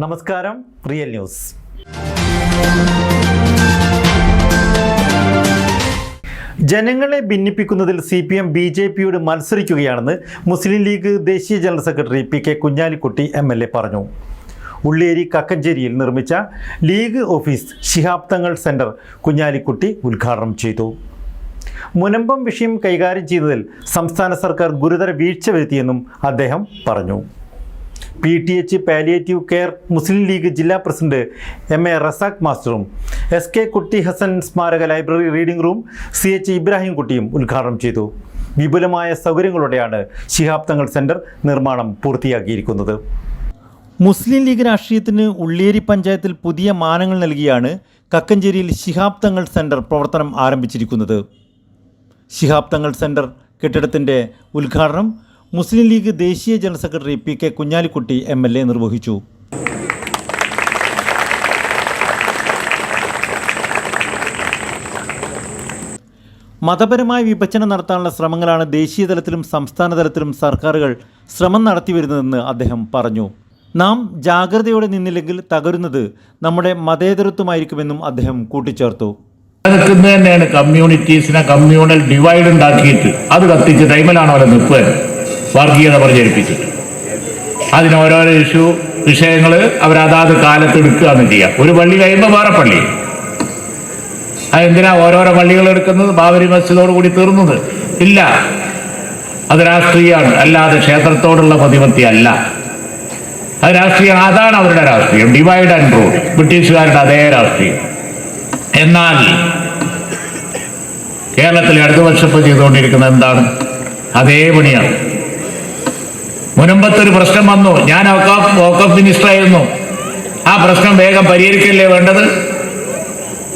നമസ്കാരം real news. ജനങ്ങളെ ഭിന്നിപ്പിക്കുന്നതിൽ C P M B J പിയോട് മത്സരിക്കുകയാണെന്ന് മുസ്ലിം ലീഗ് ദേശീയ general secretary P K Kunhalikutty M L A പറഞ്ഞു. ഉള്ളേരി കക്കഞ്ചേരിയിൽ നിർമ്മിച്ച league office Shihab Thangal centre Kunhalikutty ഉദ്ഘാടനം ചെയ്തു. മുനമ്പം വിഷയം കൈകാര്യം ചെയ്യുന്നതിൽ സംസ്ഥാന സർക്കാർ ഗുരുതര വീഴ്ച വരുത്തിയെന്നും അദ്ദേഹം പറഞ്ഞു. P T H palliative care Muslim League ജില്ലാ പ്രസിഡന്റ് എം എ റസാഖ് മാസ്റ്ററും എസ് കെ കുട്ടി ഹസൻ സ്മാരക library reading room C H Ibrahim കുട്ടിയും ഉദ്ഘാടനം ചെയ്തു. വിപുലമായ സൗകര്യങ്ങളോടെയാണ് ശിഹാബ് തങ്ങൾ സെന്റർ നിർമ്മാണം പൂർത്തിയാക്കിയിരിക്കുന്നത്. മുസ്ലിം ലീഗ് രാഷ്ട്രീയത്തിന് ഉള്ളിയേരി പഞ്ചായത്തിൽ പുതിയ മാനങ്ങൾ നൽകിയാണ് കക്കഞ്ചേരിയിൽ ശിഹാബ് തങ്ങൾ സെന്റർ പ്രവർത്തനം ആരംഭിച്ചിരിക്കുന്നത്. ശിഹാബ് തങ്ങൾ സെന്റർ കെട്ടിടത്തിന്റെ ഉദ്ഘാടനം മുസ്ലിം ലീഗ് ദേശീയ general secretary P K Kunhalikutty M L A നിർവഹിച്ചു. മതപരമായ വിഭജനം നടത്താനുള്ള ശ്രമങ്ങളാണ് ദേശീയ തലത്തിലും സംസ്ഥാന തലത്തിലും സർക്കാരുകൾ ശ്രമം നടത്തിവരുന്നതെന്ന് അദ്ദേഹം പറഞ്ഞു. നാം ജാഗ്രതയോടെ നിന്നില്ലെങ്കിൽ തകരുന്നത് നമ്മുടെ മതേതരത്വമായിരിക്കുമെന്നും അദ്ദേഹം കൂട്ടിച്ചേർത്തു. തന്നെയാണ് കമ്മ്യൂണിറ്റീസിനെ കമ്മ്യൂണൽ ഡിവൈഡ് ഉണ്ടാക്കിയിട്ട് അത് കത്തിച്ച് ടൈമിലാണ് അവിടെ നിൽപ്പ് വർഗീയത പ്രചരിപ്പിച്ചിട്ട് അതിന് ഓരോരോ ഇഷ്യൂ വിഷയങ്ങൾ അവരതാത് കാലത്ത് ചെയ്യുക ഒരു പള്ളി കഴിയുമ്പോൾ വേറെ പള്ളി. അതെന്തിനാ ഓരോരോ പള്ളികൾ എടുക്കുന്നത്? ബാബരി മസ്ജിദോട് കൂടി തീർന്നത്. ഇല്ല. അത് രാഷ്ട്രീയമാണ്. അല്ലാതെ ക്ഷേത്രത്തോടുള്ള പ്രതിപത്തി അല്ല. അത് രാഷ്ട്രീയം. അതാണ് അവരുടെ രാഷ്ട്രീയം. ഡിവൈഡ് ആൻഡ് റൂൾ ബ്രിട്ടീഷുകാരുടെ അതേ രാഷ്ട്രീയം. എന്നാൽ കേരളത്തിൽ ഇടതുപക്ഷപ്പ് ചെയ്തുകൊണ്ടിരിക്കുന്നത് എന്താണ്? അതേ പണിയാണ്. മുനമ്പത്തൊരു പ്രശ്നം വന്നു. ഞാൻ വോക്കഫ് മിനിസ്റ്റർ ആയിരുന്നു. ആ പ്രശ്നം വേഗം പരിഹരിക്കല്ലേ വേണ്ടത്?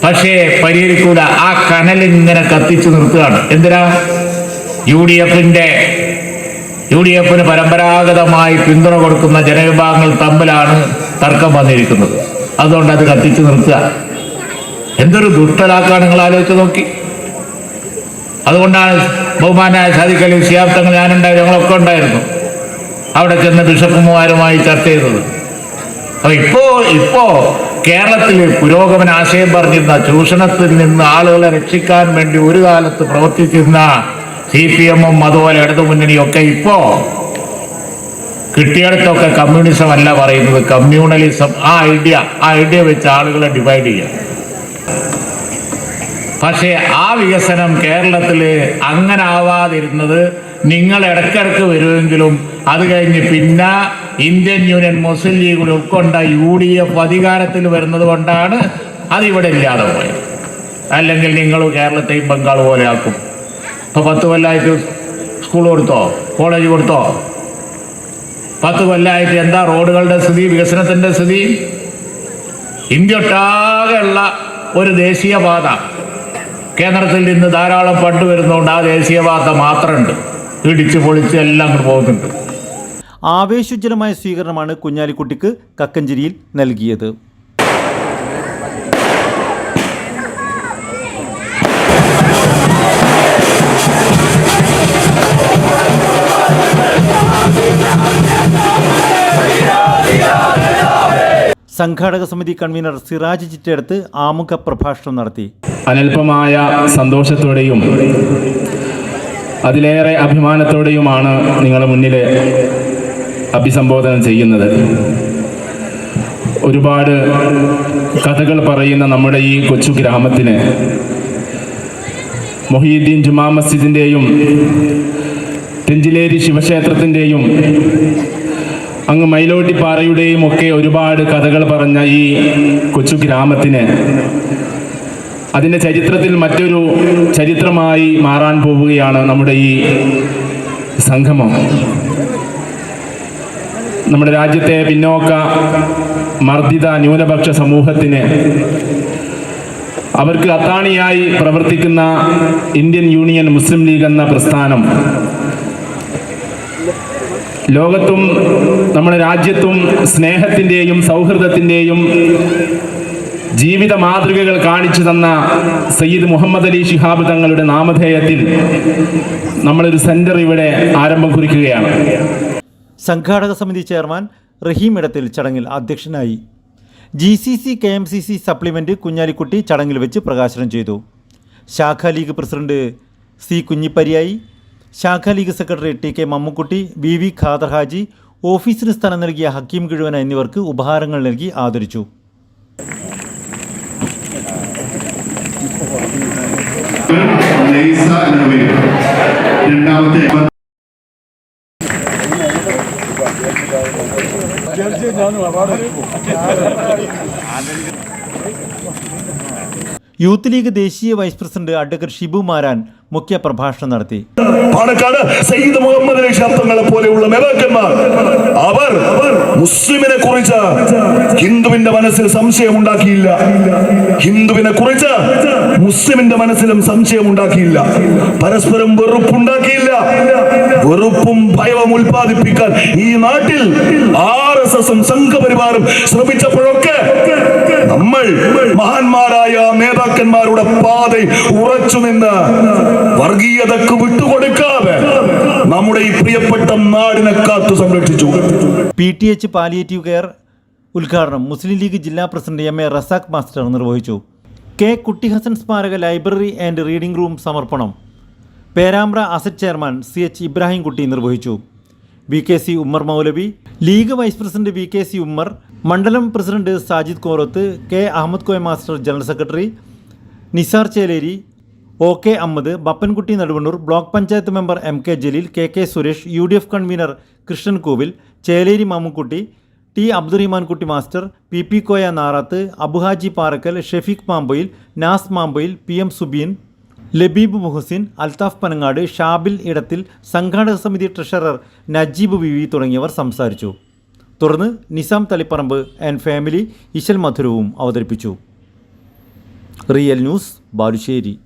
പക്ഷേ പരിഹരിക്കൂല. ആ കനൽ ഇങ്ങനെ കത്തിച്ചു നിർത്തുകയാണ്. എന്തിനാ? യു ഡി എഫിന്റെ യു ഡി എഫിന് പരമ്പരാഗതമായി പിന്തുണ കൊടുക്കുന്ന ജനവിഭാഗങ്ങൾ തമ്മിലാണ് തർക്കം വന്നിരിക്കുന്നത്. അതുകൊണ്ട് അത് കത്തിച്ചു നിർത്തുക. എന്തൊരു ദുഷ്ടലാക്കാണ് നിങ്ങൾ ആലോചിച്ച് നോക്കി. അതുകൊണ്ടാണ് ബഹുമാനായ സാധിക്കലും സിയാബ്ദങ്ങൾ ഞാനുണ്ടായിരുന്നു ഞങ്ങളൊക്കെ ഉണ്ടായിരുന്നു. അവിടെ ചെന്ന് ബിഷപ്പുമാരുമായി ചർച്ച ചെയ്തത്. അപ്പൊ ഇപ്പോ ഇപ്പോ കേരളത്തിൽ പുരോഗമന ആശയം പറഞ്ഞിരുന്ന ചൂഷണത്തിൽ നിന്ന് ആളുകളെ രക്ഷിക്കാൻ വേണ്ടി ഒരു കാലത്ത് പ്രവർത്തിച്ചിരുന്ന സി പി എമ്മും അതുപോലെ ഇടതുമുന്നണിയും ഒക്കെ ഇപ്പോ കിട്ടിയിടത്തൊക്കെ കമ്മ്യൂണിസം അല്ല പറയുന്നത്. കമ്മ്യൂണലിസം ആ ഐഡിയ ആ ഐഡിയ വെച്ച് ആളുകളെ ഡിവൈഡ് ചെയ്യുക. പക്ഷേ ആ വികസനം കേരളത്തിൽ അങ്ങനെ ആവാതിരുന്നത് നിങ്ങൾ ഇടക്കിടക്ക് വരുമെങ്കിലും അത് കഴിഞ്ഞ് പിന്നെ ഇന്ത്യൻ യൂണിയൻ മുസ്ലിം ലീഗ് ഉൾക്കൊണ്ട യു ഡി എഫ് അധികാരത്തിൽ വരുന്നത് കൊണ്ടാണ് അതിവിടെ ഇല്ലാതെ പോയത്. അല്ലെങ്കിൽ നിങ്ങൾ കേരളത്തെയും ബംഗാൾ പോലെ ആക്കും. ഇപ്പോൾ പത്ത് കൊല്ലമായിട്ട് സ്കൂൾ കൊടുത്തോ? കോളേജ് കൊടുത്തോ? പത്ത് കൊല്ലമായിട്ട് എന്താ റോഡുകളുടെ സ്ഥിതി വികസനത്തിന്റെ സ്ഥിതി? ഇന്ത്യ ഒട്ടാകെയുള്ള ഒരു ദേശീയപാത. കേന്ദ്രത്തിൽ നിന്ന് ധാരാളം ഫണ്ട് വരുന്നതുകൊണ്ട് ആ ദേശീയപാത മാത്രമുണ്ട്. ഇടിച്ച് പൊളിച്ച് എല്ലാം അങ്ങോട്ട് പോകുന്നുണ്ട്. ആവേശജ്ജലമായ സ്വീകരണമാണ് കുഞ്ഞാലിക്കുട്ടിക്ക് കക്കഞ്ചേരിയിൽ നൽകിയത്. സംഘാടക സമിതി കൺവീനർ സിറാജ് ചിറ്റയെടുത്ത് ആമുഖ പ്രഭാഷണം നടത്തി. അനൽപമായ സന്തോഷത്തോടെയും അതിലേറെ അഭിമാനത്തോടെയുമാണ് നിങ്ങളുടെ മുന്നിൽ അഭിസംബോധന ചെയ്യുന്നത്. ഒരുപാട് കഥകൾ പറയുന്ന നമ്മുടെ ഈ കൊച്ചു ഗ്രാമത്തിന് മൊഹീദ്ദീൻ ജുമാ മസ്ജിദിന്റെയും തെഞ്ചിലേരി ശിവക്ഷേത്രത്തിന്റെയും അങ്ങ് മൈലോട്ടിപ്പാറയുടെയും ഒക്കെ ഒരുപാട് കഥകൾ പറഞ്ഞ ഈ കൊച്ചു ഗ്രാമത്തിന് അതിന്റെ ചരിത്രത്തിൽ മറ്റൊരു ചരിത്രമായി മാറാൻ പോവുകയാണ് നമ്മുടെ ഈ സംഗമം. നമ്മുടെ രാജ്യത്തെ പിന്നോക്ക മർദ്ദിത ന്യൂനപക്ഷ സമൂഹത്തിന് അവർക്ക് അത്താണിയായി പ്രവർത്തിക്കുന്ന ഇന്ത്യൻ യൂണിയൻ മുസ്ലിം ലീഗ് എന്ന പ്രസ്ഥാനം ലോകത്തും നമ്മുടെ രാജ്യത്തും സ്നേഹത്തിന്റെയും സൗഹൃദത്തിന്റെയും ജീവിത മാതൃകകൾ കാണിച്ചു തന്ന സയ്യിദ് മുഹമ്മദ് അലി ഷിഹാബ് തങ്ങളുടെ നാമധേയത്തിൽ നമ്മളൊരു സെന്റർ ഇവിടെ ആരംഭം കുറിക്കുകയാണ്. സംഘാടക സമിതി ചെയർമാൻ റഹീം ഇടത്തിൽ ചടങ്ങിൽ അധ്യക്ഷനായി. G C C K M C C supplement Kunhalikutty ചടങ്ങിൽ വെച്ച് പ്രകാശനം ചെയ്തു. ശാഖാ ലീഗ് പ്രസിഡന്റ് സി കുഞ്ഞിപ്പരിയായി ശാഖാ league secretary T K Mammukutty V V Khader Haji ഓഫീസിന് സ്ഥലം നൽകിയ ഹക്കീം കിഴുവന എന്നിവർക്ക് ഉപഹാരങ്ങൾ നൽകി ആദരിച്ചു. എന്ന പേര്. രണ്ടാമത്തെ യൂത്ത് ലീഗ് ദേശീയ vice president advocate Shibu Maran മുഖ്യ പ്രഭാഷണം നടത്തി. പാണക്കാട് സയ്യിദ് മുഹമ്മദ് അലി ശബ്ദങ്ങളെ പോലെയുള്ള നേതാക്കന്മാർ അവർ മുസ്ലിമിനെ കുറിച്ച് ഹിന്ദുവിന്റെ മനസ്സിൽ സംശയം ഉണ്ടാക്കിയില്ല ഹിന്ദുവിനെ കുറിച്ച് മുസ്ലിമിന്റെ മനസ്സിലും സംശയം ഉണ്ടാക്കിയില്ല പരസ്പരം വെറുപ്പുണ്ടാക്കിയില്ല. വെറുപ്പും ഭയവും ഉൽപ്പാദിപ്പിക്കാൻ ഈ നാട്ടിൽ ആർ എസ് എസും സംഘപരിവാറും ശ്രമിച്ചപ്പോഴൊക്കെ നമ്മൾ മഹാന്മാരായ നേതാക്കന്മാരുടെ പാതയിൽ ഉറച്ചു നിന്ന് വർഗീയതക്ക് വിട്ടുകൊടുക്കാതെ നമ്മുടെ ഈ പ്രിയപ്പെട്ട നാടിനെ കാത്തു സംരക്ഷിച്ചു. P T H palliative care ഉദ്ഘാടനം മുസ്ലിം ലീഗ് ജില്ലാ president M A Razak master നിർവഹിച്ചു. കെ കുട്ടിഹസൻ സ്മാരക ലൈബ്രറി ആൻഡ് റീഡിംഗ് റൂം സമർപ്പണം. Perambra asset chairman C H Ibrahimkutty നിർവഹിച്ചു. V K C Ummer Moulavi league vice president V K C Ummer മണ്ഡലം president Sajid Korath K Ahmed Koya master general secretary Nisar Cheleri O K Ahmed Bappankutty Naduvannur block panchayat member M K Jaleel K K Suresh U D F convener Krishnan Kovil Cheleri Mamukutty T. Abdurahiman Kutty master P. P. Koya Narath Abuhaji Parakkal Shefeeq Mampoyil Naas Mampoyil P. M. Subeen Labeeb Muhsin Althaf Panangad Shabil Edathil സംഘാടക സമിതി treasurer Najeeb V V തുടങ്ങിയവർ സംസാരിച്ചു. തുടർന്ന് Nizam Taliparamba and family ഇശൽ മധുരവും അവതരിപ്പിച്ചു. Real News Balussery.